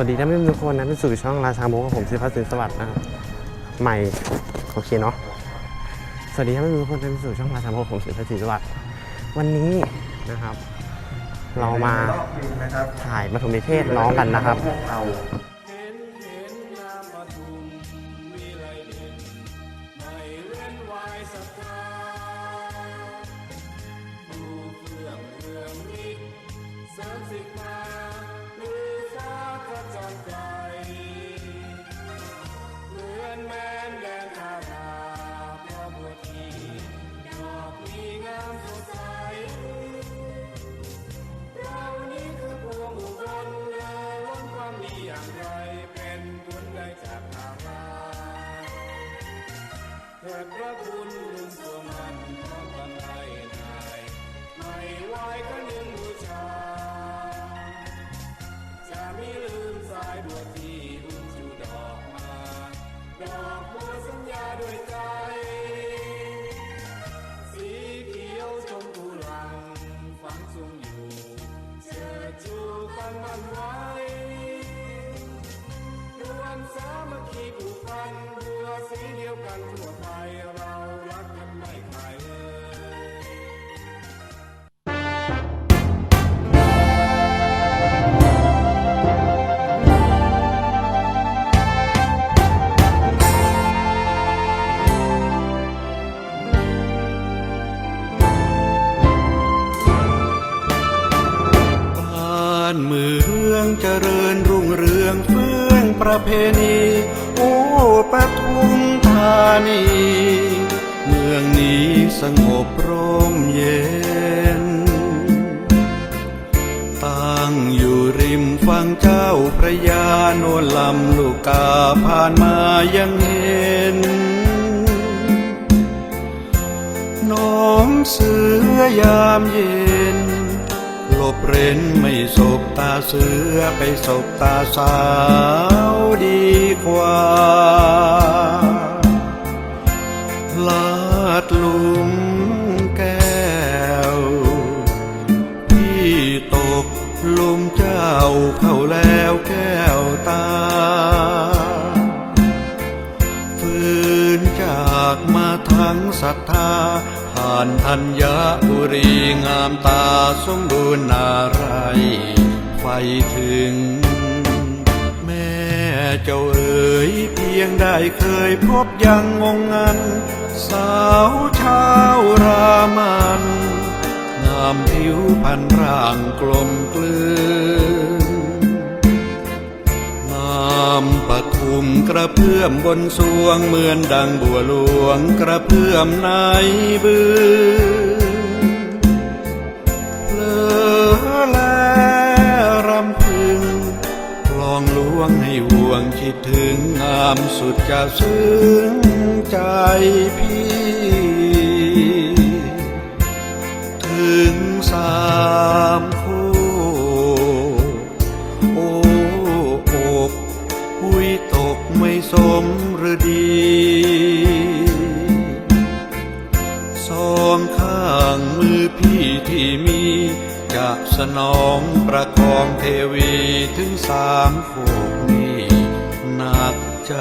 สวัสดีท่านผู้ชมทุกคนนะที่สู่ช่องราชาโมกับผมศิพัฒน์สินสวัสดิ์นะครับใหม่โอเคเนาะสวัสดีท่านผู้ชมทุกคนที่สู่ช่องราชาโมกับผมศิพัฒน์สินสวัสดิ์วันนี้นะครับ เรามาถ่ายปฐมนิเทศน้องกันนะครับเเถิดพระคุณลุนตัวมันพร้อมกันได้นายไม่ไหวก็หนึ่ง ประเพณีโอ้ปทุมธานี เมืองนี้สงบร่มเย็น ตั้งอยู่ริมฝั่งเจ้าพระยาโนลำลูกกาผ่านมายังเห็น น้องเสือยามเย็น ลบเร้นไม่สบตาเสือไปสบตาสาวดีกว่าลาดลุมแก้ว พี่ตกลุมเจ้าเข้าแล้วแก้วตาฝืนจากมาทั้งศรัทธาานธัญบุรีงามตาสมบูรณ์นาไรไฟถึง แม่เจ้าเอ๋ยเพียงได้เคยพบยังงงงัน สาวชาวรามัน งามผิวพรรณร่างกลมกลืน กระเพื่อมบนสวงเหมือนดังบัวหลวงกระเพื่อมในบืนเพลอแลรำพึงคลองหลวงให้ห่วงคิดถึงงามสุดจะซึ้งใจพี่างมือพี่ที่มี จะสนองประคองเทวีถึงสามโคกนี้หนักใจ